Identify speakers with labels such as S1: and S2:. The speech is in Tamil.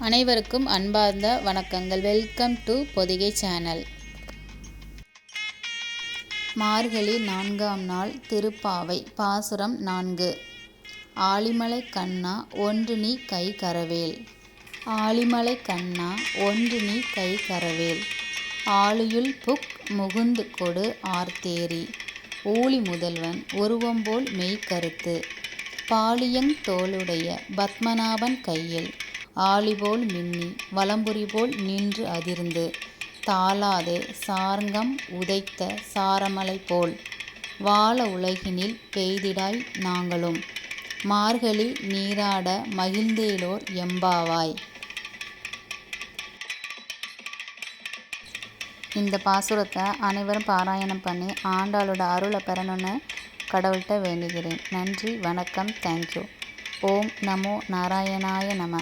S1: அனைவருக்கும் அன்பார்ந்த வணக்கங்கள். வெல்கம் டு பொதிகை சேனல் மார்கழி நான்காம் நாள் திருப்பாவை பாசுரம் நான்கு. ஆலிமலை கண்ணா ஒன்று நீ கை கரவேல். ஆலிமலை கண்ணா ஒன்று நீ கை கரவேல். ஆழியுள் புக் முகுந்து கொடு ஆர்த்தேரி. ஊழி முதல்வன் உருவம்போல் மெய்கருத்து பாலியங் தோளுடைய பத்மநாபன் கையில் ஆழிபோல் மின்னி வலம்புரி போல் நின்று அதிர்ந்து தாளாதே சார்ங்கம் உதைத்த சாரமலை போல் வாழ உலகினில் பெய்திடாய் நாங்களும் மார்கழி நீராட மகிழ்ந்தேலோர் எம்பாவாய். இந்த பாசுரத்தை அனைவரும் பாராயணம் பண்ணி ஆண்டாளோட அருளை பெறணும்னு கடவுள்கிட்ட வேண்டுகிறேன். நன்றி வணக்கம் தேங்க்யூ ஓம் நமோ நாராயணாய நம.